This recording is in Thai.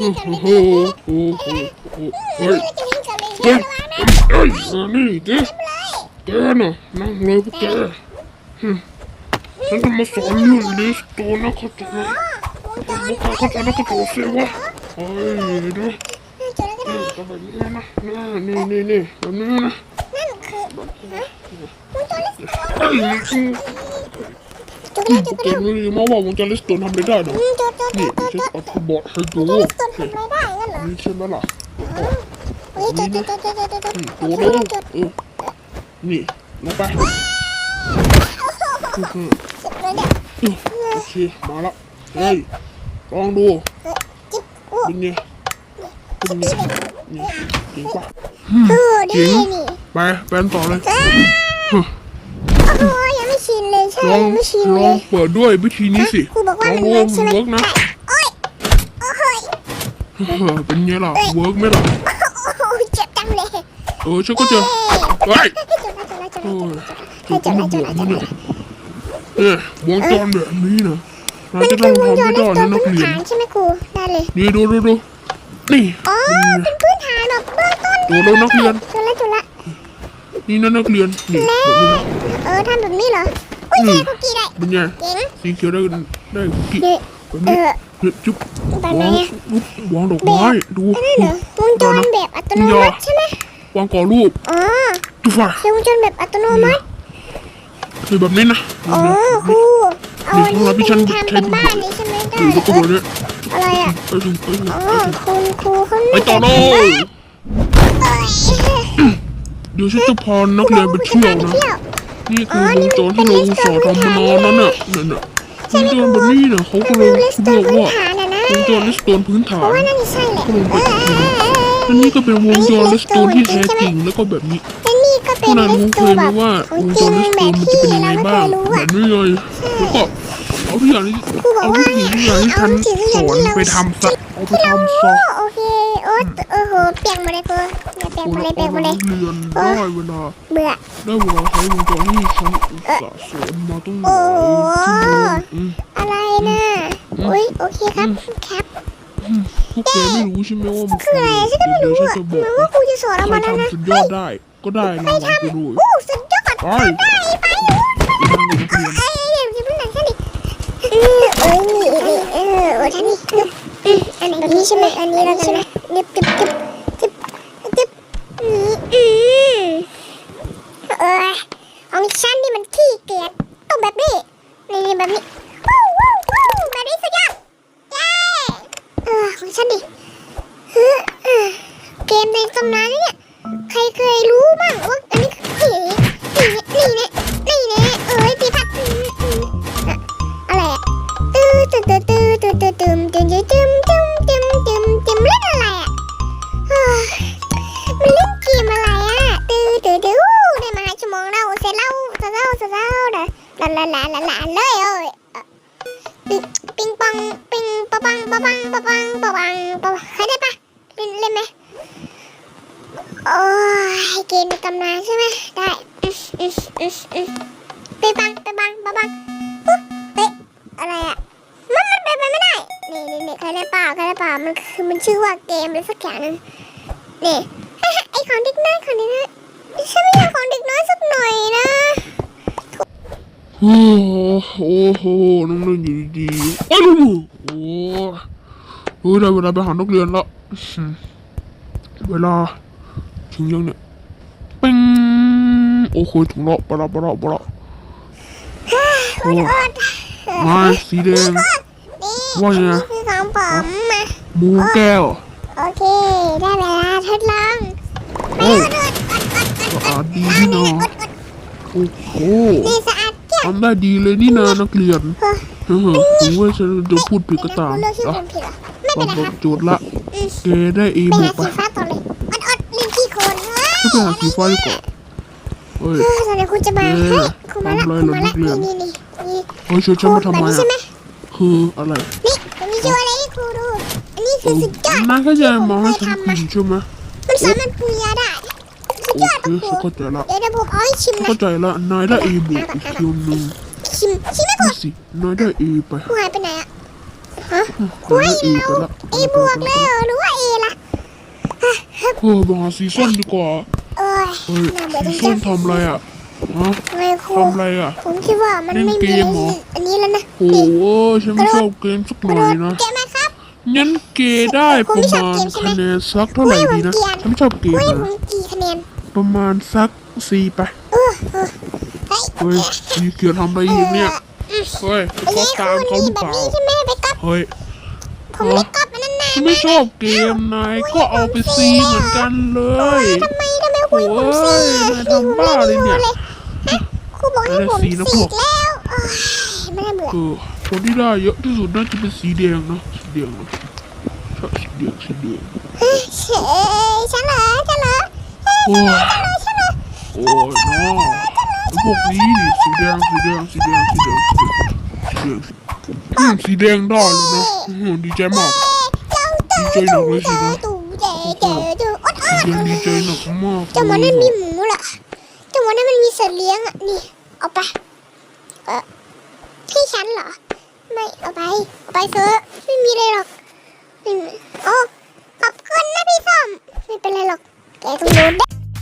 เล่นกันโอ้ไม่โหได้โอ้โหเฮ้ยเฮ้ยเฮ้ยนี่แกแกน่ะนั่งเลยพวกแกหึฉันจะมาสอนเรื่องลิสโตนะเข้าใจไมพวกแกเข้าใจนะเข้าใจสิวะเฮ้ยนะเจอแล้วก็ได้นี่ก็แบบนี้นะนี่นี่นี่แบบนี้นะนั่นคือฮะวงจรลิสโตนเฮ้ย จริงจบแล้วจบแกไม่รู้มาว่าวงจรลิสโตนทำอะไรได้หรออืมจบจบจนี่บจบฉันจบเอาทบอร์ดให้ดูลิสโตนทำอะไรได้งั้นเหรอนี่ใช่ไหมล่ะเฮ้ยจดจดจดจดจดจดจดตัวจเร็วจดเออนี่ลงไปเจ็บเลยเนี่ยโอเคมาล้วเฮ้ยลองดูจิ๊บโอ้เป็นไงเป็นไงนี่จริงปะโหได้นี่ไปแปนต่อเลยอ้าโอ้โหยังไม่ ชินเลยใช่ลองยังไม่ชินลเลองยเปิดด้วยวิธีนี้สิครูบอกว่าลองมันดูเวิร์กใช่มันไหมเวิร์กนะโอ้ยโอ้ยเออเป็นไงล่ะเวิร์กไหมล่ะโอ้ยเจ็บจังเลยเออฉันก็จะเฮ้ยจดแล้วจดแล้วจดโอ้แล้วยจดแล้วจดถูแล้วกจดมาแล้วเนี่ยเนี่ยวงจรแบบนี้นะเรามันจะคืต้อองวงทำจให้รได้ลิสโตนะนนักพื้นเรียนฐานใช่ไหมครูได้เลยนี่ดูดูดูนี่อ๋อเป็นพื้นฐานแบบเบื้องต้นตัวเรานักเรียนจดแล้วจดแล้ว นี่นะนักเรียนนี่แบบนี้นะเออทำแบบนี้เหรอ อุ้ยใช่คุกกี้ได้ เป็นไงเจ๋งสีเขียวได้ได้กี่เยอะแบบเอนี้อเนี่ยจุ๊บแบบไหนวางอะปุ๊บวางดอกไม้ดูอันนั้นเหรอวงจรแบบอัตโนมัติใช่ไหมวางก่อรูปอ๋อจุ๊บว่ะวงจรแบบอัตโนมัติคือแบบนี้นะอ๋อครูเอาอันนี้เป็นทำเป็นบ้านนี้ใช่ไหมได้ดูแล้วก็แบบนี้อะไรอะไปถึงไปถึงอ๋อคุณครูเขาไปไม่ต่อได้เลทำบ้านยเดี๋ยวฉันจะพานักเรียนไปเที่ยวนะ นี่คือวงจรที่เราอุตส่าห์ทำมานานแล้วเนี่ยนั่นน่ะวงจรแบบนี้เนี่ยเขาก็เลยลิสต์บอกพื้นว่าฐานนะนะวงจรลิสโตนพื้นฐานว่าน่าจะใช่แหละก็ลงไปอีกทีนึงอันนี้ก็เป็นวงจรลิสโตนที่แท้จริงแล้วก็แบบนี้และนี่ก็พเป็วกนนั้นลิรู้สต์เคตัวยไหแบมบว่าของวงจจริรงลิสโตแบบนมันที่จะเป็นยังไงเราไม่เคบ้างยรู้แบอะบนี้เลยแล้วก็เอาทุกอย่างที่ครูบอกเอาว่าทุกสิ่งทุกอย่างที่ฉันสอนไปทำซะเอาไปทำซะ โอเคโอ้โหเปียกหมดเลยครูอย่าเปียกหมดเลยเปียกหมดเลยเรียนได้เวลาเบื่อได้เวลาใช้วงจรที่ฉันอุตส่าห์สอนมาตั้งหลายโอ้โหชั่วโมงอะไรนะอุ้ยโอเคครับครับพวกแกไม่รู้ใช่ไหมว่ามันคืออะไรฉันก็ไม่รู้อะเหมือนว่าครูจะสอนเราใครมาแล้วนะทำสุดยอดได้ก็ได้รางวัลไปด้วยโอ้สุดยอดไปไปไปนั่งนักเรียนเอ้ยเดี๋ยวจะเป็นไหนกันดิเออเอ้ยนี่นี่เออโอ้ท่านนี่ อันนี้ใช่ไหมอันนี้แล้วกันนะนึบจึ๊บจึ๊บจึ๊บจึ๊บอืมอืมเออของฉันนี่มันขี้เกียจต้องแบบนี้นี่นี่แบบนี้วู้วู้วู้แบบนี้สุดยอดเย้เออของฉันดิ ลาลาลาลาลาเลยเอ้ยเอ่อปิงปิงปองปิงปะปังปะปังปะปังปะปังปะปังใครได้ปะเล่นเล่นไหมโอ้ยเกมตำนานใช่ไหมได้อืมอืมอืมอืมไปบังไปบังปังอุ๊ยเฮ้ยอะไรอะมันมันเป็นไปไม่ได้นี่นี่นี่ใครได้เปล่าใครได้เปล่ามันคือมันชื่อว่าเกมอะไรสักอย่างนึงนี่ไอของเด็กน้อยของเด็กน้อยฉันไม่อยากของเด็กน้อยสักหน่อยนะ โอ้โหน้องเรียนอยู่ดีๆโอ้โหโอ้โหได้เวลาไปหานักเรียนละเวลาถึงยังเนี่ยปิ้งโอ้โหถึงแล้วปะละปะละปะละโอ้มาสีแดงว่าไงนี่คือของผมมามูแก้ว โอเค ได้เวลาทดลองโอ้สะอาดดีนี่นาโอ้โห นี่สะอาดเกลี้ยงทำได้ดีเลยนี่นานักเรียนเฮ้ยเออถึงว่าฉันจะพูดผิดก็ตามเลือกชื่ออะผมผิดเหรอไม่เป็นไรบคอรับกโจทย์ละอืมแกได้เอไปบวหากไปสีฟ้าต่อเลยอดอดเล่นขี้โคลนเฮ้ยให้ไปหาสีฟ้าดีกว่าเฮ้ยเออตอนนี้คุณจะมาเออเฮ้ยคุณมาละทำอะไรคุณมาละเหรอนันี่กเรียนนี่นี่นี่เฮ้ยชวนฉันมาทำไมแบบนี้อะใช่ไหมคืออะไรนี่มันมีชื่ออะไรให้ครูดูอันนี้คือสุดยอดนายก็จะมาให้ที่ฉันผเคยทำกินใช่ไหมมันสามารถปรุงยาได้สุ ดโอยอดเคนะครูฉันเข้าใจละเดี๋ยวเดี๋ยวผมเอาให้ชิมนะเข้าใจละนายได้เอบวกอีกคิวหนึ่งชิมชิมไม่พอดูสินายได้เอไปครูหายไปไหนอะฮะกูให้เราเอบวกเลยเหรอหรือว่าเอล่ะเออมาหาสีส้มดีกว่าเอ้ยเฮ้ยน่าเบื่อสีจังส้มทำอะไรอะฮะทำไมครูทำอะไรอะ ผมคิดว่ามันเล่นไม่เกมีมเหรออันนี้แล้วนะ โอ้โหฉันไม่ชอบเกมสักหกระน่โดอยดนะเกมไหมครับงั้นเกย์ได้ประมาณคะแนนสักเท่าไหร่ดีนะฉันไม่ชอบเกมเฮ้ยผนะมกี่คะแนน ประมาณสักสี่ไปเออเออเฮ้ยเฮ้ยสีเขียวทำอะไรอีกเนี่ยเฮ้ยไอ้เขานี่ตามคุเขาณหมีรือแบเปบล่านี้ใช่ไหมไปก๊อปเฮ้ยผมไม่ก๊อปมันนั่นนะฉันไม่ชอบเกมนายก็เอาไปซีเหมือนกันเลยทำไมทำไมคุยผมสีโอ้ยนายทำบ้าเลยเนี่ยฮะครูบอกให้ผมสีสีนะพวกแล้วเอ้ยไม่น่าเบื่อเออคนที่ได้เยอะที่สุดน่าจะเป็นสีแดงนะสีแดงนะใช่สีแดงสีแดงเฮ้ยเฉยฉันเหรอฉันเหรอเฮ้ย โอ้ยฉันเหรอโอ้ยน้อพวกนี้นี่สีแดงสีแดงสีแดงสีแดงสีแดงสีแดงอืมสีแดงได้เลยนะอืมดีใจมากเจ้าเจ้าดีใจหนักเลยสินะตู่เจ๋เจ๋เจ๋อดสีแดงดีใจหนักมากเจ้าหมาเลนั่นมีหมูล่ะเจ้าหมอนั่นมันมีสัตว์เลี้ยงอะนี่เอาไป